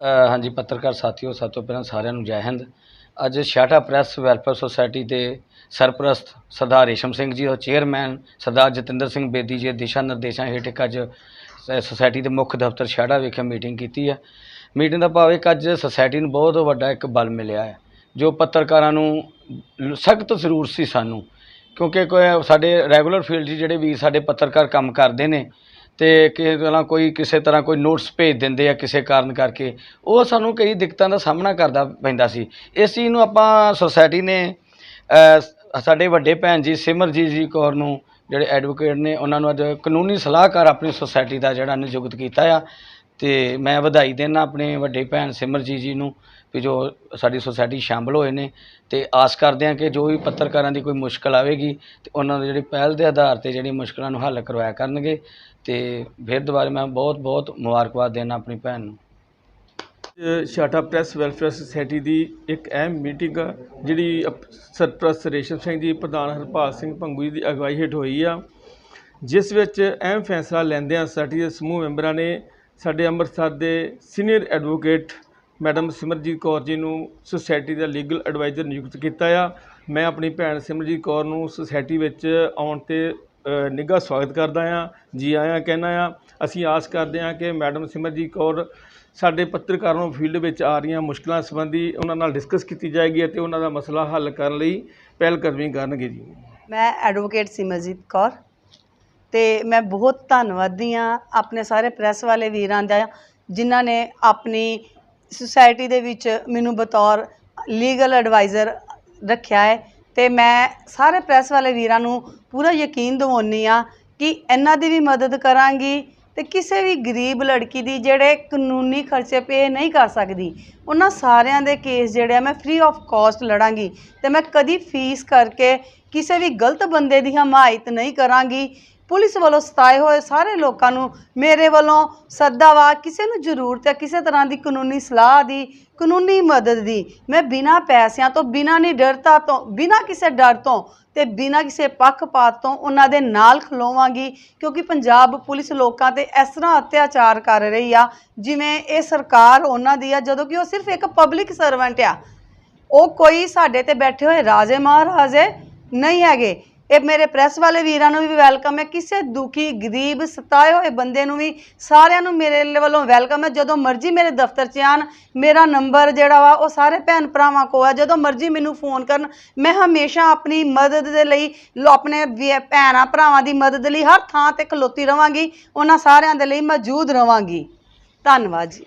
ਹਾਂਜੀ, ਪੱਤਰਕਾਰ ਸਾਥੀਓ ਸਭ ਤੋਂ ਪਹਿਲਾਂ ਸਾਰਿਆਂ ਨੂੰ ਜੈ ਹਿੰਦ। ਅੱਜ ਛਾਟਾ ਪ੍ਰੈਸ ਵੈਲਫੇਅਰ ਸੁਸਾਇਟੀ ਦੇ ਸਰਪ੍ਰਸਤ ਸਰਦਾਰ ਰੇਸ਼ਮ ਸਿੰਘ ਜੀ ਔਰ ਚੇਅਰਮੈਨ ਸਰਦਾਰ ਜਤਿੰਦਰ ਸਿੰਘ ਬੇਦੀ ਜੀ ਦੇ ਦਿਸ਼ਾ ਨਿਰਦੇਸ਼ਾਂ ਹੇਠ ਇੱਕ ਅੱਜ ਸੁਸਾਇਟੀ ਦੇ ਮੁੱਖ ਦਫ਼ਤਰ ਛਾੜਾ ਵਿਖੇ ਮੀਟਿੰਗ ਕੀਤੀ ਹੈ ਮੀਟਿੰਗ ਦਾ ਭਾਵ ਇੱਕ ਅੱਜ ਸੁਸਾਇਟੀ ਨੂੰ ਬਹੁਤ ਵੱਡਾ ਇੱਕ ਬਲ ਮਿਲਿਆ ਹੈ ਜੋ ਪੱਤਰਕਾਰਾਂ ਨੂੰ ਸਖਤ ਜ਼ਰੂਰ ਸੀ ਸਾਨੂੰ। ਕਿਉਂਕਿ ਸਾਡੇ ਰੈਗੂਲਰ ਫੀਲਡ 'ਚ ਜਿਹੜੇ ਵੀ ਸਾਡੇ ਪੱਤਰਕਾਰ ਕੰਮ ਕਰਦੇ ਨੇ ਤੇ ਕਿਸੇ ਤਰ੍ਹਾਂ ਕੋਈ ਕਿਸੇ ਤਰ੍ਹਾਂ ਕੋਈ ਨੋਟਸ ਭੇਜ ਦਿੰਦੇ ਆ ਕਿਸੇ ਕਾਰਨ ਕਰਕੇ, ਉਹ ਸਾਨੂੰ ਕਈ ਦਿੱਕਤਾਂ ਦਾ ਸਾਹਮਣਾ ਕਰਦਾ ਪੈਂਦਾ ਸੀ। ਇਸ ਚੀਜ਼ ਨੂੰ ਆਪਾਂ ਸੁਸਾਇਟੀ ਨੇ ਸਾਡੇ ਵੱਡੇ ਭੈਣ ਜੀ ਸਿਮਰਜੀਤ ਜੀ ਕੌਰ ਨੂੰ, ਜਿਹੜੇ ਐਡਵੋਕੇਟ ਨੇ, ਉਹਨਾਂ ਨੂੰ ਅੱਜ ਕਾਨੂੰਨੀ ਸਲਾਹਕਾਰ ਆਪਣੀ ਸੁਸਾਇਟੀ ਦਾ ਜਿਹੜਾ ਨਿਯੁਕਤ ਕੀਤਾ ਆ। ਤੇ ਮੈਂ ਵਧਾਈ ਦੇਣਾ ਆਪਣੇ ਵੱਡੇ ਭੈਣ ਸਿਮਰਜੀਤ ਜੀ ਨੂੰ ਵੀ ਜੋ ਸਾਡੀ ਸੁਸਾਇਟੀ ਸ਼ਾਮਲ ਹੋਏ ਨੇ ਤੇ ਆਸ ਕਰਦੇ ਹਾਂ ਕਿ ਜੋ ਵੀ ਪੱਤਰਕਾਰਾਂ ਦੀ ਕੋਈ ਮੁਸ਼ਕਲ ਆਵੇਗੀ ਤੇ ਉਹਨਾਂ ਦੇ ਜਿਹੜੀ ਪਹਿਲ ਦੇ ਆਧਾਰ ਤੇ ਜਿਹੜੀ ਮੁਸ਼ਕਲਾਂ ਨੂੰ ਹੱਲ ਕਰਵਾਇਆ ਕਰਨਗੇ ਤੇ ਫਿਰ ਦੁਬਾਰਾ ਮੈਂ ਬਹੁਤ ਬਹੁਤ ਮੁਬਾਰਕਬਾਦ ਦੇਣਾ ਆਪਣੀ ਭੈਣ ਨੂੰ। ਅ, ਛਾਟਾ ਪ੍ਰੈਸ ਵੈਲਫੇਅਰ ਸੁਸਾਇਟੀ ਦੀ ਇੱਕ ਅਹਿਮ ਮੀਟਿੰਗ ਆ, ਜਿਹੜੀ ਅਪ- ਸਰਪ੍ਰਸਤ ਰੇਸ਼ਮ ਸਿੰਘ ਜੀ ਪ੍ਰਧਾਨ ਹਰਪਾਲ ਸਿੰਘ ਭੰਗੂ ਜੀ ਦੀ ਅਗਵਾਈ ਹੇਠ ਹੋਈ ਆ। ਜਿਸ ਵਿੱਚ ਅਹਿਮ ਫੈਸਲਾ ਲੈਂਦਿਆਂ ਸੁਸਾਇਟੀ ਦੇ ਸਮੂਹ ਮੈਂਬਰਾਂ ਨੇ ਸਾਡੇ ਅੰਮ੍ਰਿਤਸਰ ਦੇ senior advocate madam Simarjeet Kaur ji ਨੂੰ ਸੁਸਾਇਟੀ ਦਾ ਲੀਗਲ ਐਡਵਾਈਜ਼ਰ ਨਿਯੁਕਤ ਕੀਤਾ ਆ। ਮੈਂ ਆਪਣੀ ਭੈਣ ਸਿਮਰਜੀਤ ਕੌਰ ਨੂੰ ਸੁਸਾਇਟੀ ਵਿੱਚ ਆਉਣ ਤੇ ਨਿੱਘਾ ਸਵਾਗਤ ਕਰਦਾ ਆ, ਜੀ ਆਇਆਂ ਕਹਿਣਾ ਆ। ਅਸੀਂ ਆਸ ਕਰਦੇ ਹਾਂ ਕਿ ਮੈਡਮ ਸਿਮਰਜੀਤ ਕੌਰ ਸਾਡੇ ਪੱਤਰਕਾਰਾਂ ਨੂੰ ਫੀਲਡ ਵਿੱਚ ਆ ਰਹੀਆਂ ਮੁਸ਼ਕਲਾਂ ਸੰਬੰਧੀ ਉਹਨਾਂ ਨਾਲ ਡਿਸਕਸ ਕੀਤੀ ਜਾਏਗੀ ਅਤੇ ਉਹਨਾਂ ਦਾ ਮਸਲਾ ਹੱਲ ਕਰਨ ਲਈ ਪਹਿਲ ਕਦਮੀ ਕਰਨਗੇ ਜੀ। ਮੈਂ ਐਡਵੋਕੇਟ ਸਿਮਰਜੀਤ ਕੌਰ। ਅਤੇ ਮੈਂ ਬਹੁਤ ਧੰਨਵਾਦੀ ਹਾਂ ਆਪਣੇ ਸਾਰੇ ਪ੍ਰੈਸ ਵਾਲੇ ਵੀਰਾਂ ਦਾ, ਜਿਨ੍ਹਾਂ ਨੇ ਆਪਣੀ ਸੁਸਾਇਟੀ ਦੇ ਵਿੱਚ ਮੈਨੂੰ ਬਤੌਰ ਲੀਗਲ ਐਡਵਾਈਜ਼ਰ ਰੱਖਿਆ ਹੈ। ਅਤੇ ਮੈਂ ਸਾਰੇ ਪ੍ਰੈਸ ਵਾਲੇ ਵੀਰਾਂ ਨੂੰ ਪੂਰਾ ਯਕੀਨ ਦਿਵਾਉਂਦੀ ਹਾਂ ਕਿ ਇਹਨਾਂ ਦੀ ਵੀ ਮਦਦ ਕਰਾਂਗੀ ਤੇ ਕਿਸੇ ਵੀ ਗਰੀਬ ਲੜਕੀ ਦੀ ਜਿਹੜੇ ਕਾਨੂੰਨੀ ਖਰਚੇ ਪੇ ਨਹੀਂ ਕਰ ਸਕਦੀ, ਉਹਨਾਂ ਸਾਰਿਆਂ ਦੇ ਕੇਸ ਜਿਹੜੇ ਆ ਮੈਂ ਫ੍ਰੀ ਆਫ ਕਾਸਟ ਲੜਾਂਗੀ ਤੇ ਮੈਂ ਕਦੀ ਫੀਸ ਕਰਕੇ ਕਿਸੇ ਵੀ ਗਲਤ ਬੰਦੇ ਦੀ ਹਮਾਇਤ ਨਹੀਂ ਕਰਾਂਗੀ। ਪੁਲਿਸ ਵੱਲੋਂ ਸਤਾਏ ਹੋਏ ਸਾਰੇ ਲੋਕਾਂ ਨੂੰ ਮੇਰੇ ਵੱਲੋਂ ਸੱਦਾ ਵਾ, ਕਿਸੇ ਨੂੰ ਜ਼ਰੂਰਤ ਹੈ, ਕਿਸੇ ਤਰ੍ਹਾਂ ਦੀ ਕਾਨੂੰਨੀ ਸਲਾਹ ਦੀ, ਕਾਨੂੰਨੀ ਮਦਦ ਦੀ, ਮੈਂ ਬਿਨਾਂ ਪੈਸਿਆਂ ਤੋਂ, ਬਿਨਾਂ ਨਹੀਂ ਡਰਤਾ ਤੋਂ, ਬਿਨਾਂ ਕਿਸੇ ਡਰ ਤੋਂ ਤੇ ਬਿਨਾਂ ਕਿਸੇ ਪੱਖਪਾਤ ਤੋਂ ਉਹਨਾਂ ਦੇ ਨਾਲ ਖਲੋਵਾਂਗੀ, ਕਿਉਂਕਿ ਪੰਜਾਬ ਪੁਲਿਸ ਲੋਕਾਂ ਤੇ ਇਸ ਤਰ੍ਹਾਂ ਅਤਿਆਚਾਰ ਕਰ ਰਹੀ ਆ, ਜਿਵੇਂ ਇਹ ਸਰਕਾਰ ਉਹਨਾਂ ਦੀ ਆ, ਜਦੋਂ ਕਿ ਉਹ ਸਿਰਫ ਇੱਕ ਪਬਲਿਕ ਸਰਵੈਂਟ ਆ। ਉਹ ਕੋਈ ਸਾਡੇ ਤੇ ਬੈਠੇ ਹੋਏ ਰਾਜੇ ਮਹਾਰਾਜੇ ਨਹੀਂ ਹੈਗੇ। ਇਹ ਮੇਰੇ ਪ੍ਰੈਸ ਵਾਲੇ ਵੀਰਾਂ ਨੂੰ ਵੀ ਵੈਲਕਮ ਹੈ। ਕਿਸੇ ਦੁਖੀ, ਗਰੀਬ, ਸਤਾਏ ਹੋਏ ਬੰਦੇ ਨੂੰ ਵੀ ਸਾਰਿਆਂ ਨੂੰ ਮੇਰੇ ਵੱਲੋਂ ਵੈਲਕਮ ਹੈ। ਜਦੋਂ ਮਰਜ਼ੀ ਮੇਰੇ ਦਫ਼ਤਰ 'ਚ ਆਣ ਮੇਰਾ ਨੰਬਰ ਜਿਹੜਾ ਵਾ, ਉਹ ਸਾਰੇ ਭੈਣ ਭਰਾਵਾਂ ਕੋਲ ਆ। ਜਦੋਂ ਮਰਜ਼ੀ ਮੈਨੂੰ ਫੋਨ ਕਰਨ, ਮੈਂ ਹਮੇਸ਼ਾ ਆਪਣੀ ਮਦਦ ਦੇ ਲਈ, ਲੋ- ਆਪਣੇ ਵੀ- ਭੈਣਾਂ ਭਰਾਵਾਂ ਦੀ ਮਦਦ ਲਈ ਹਰ ਥਾਂ ਤੇ ਖਲੋਤੀ ਰਵਾਂਗੀ, ਉਹਨਾਂ ਸਾਰਿਆਂ ਦੇ ਲਈ ਮੌਜੂਦ ਰਵਾਂਗੀ। ਧੰਨਵਾਦ ਜੀ।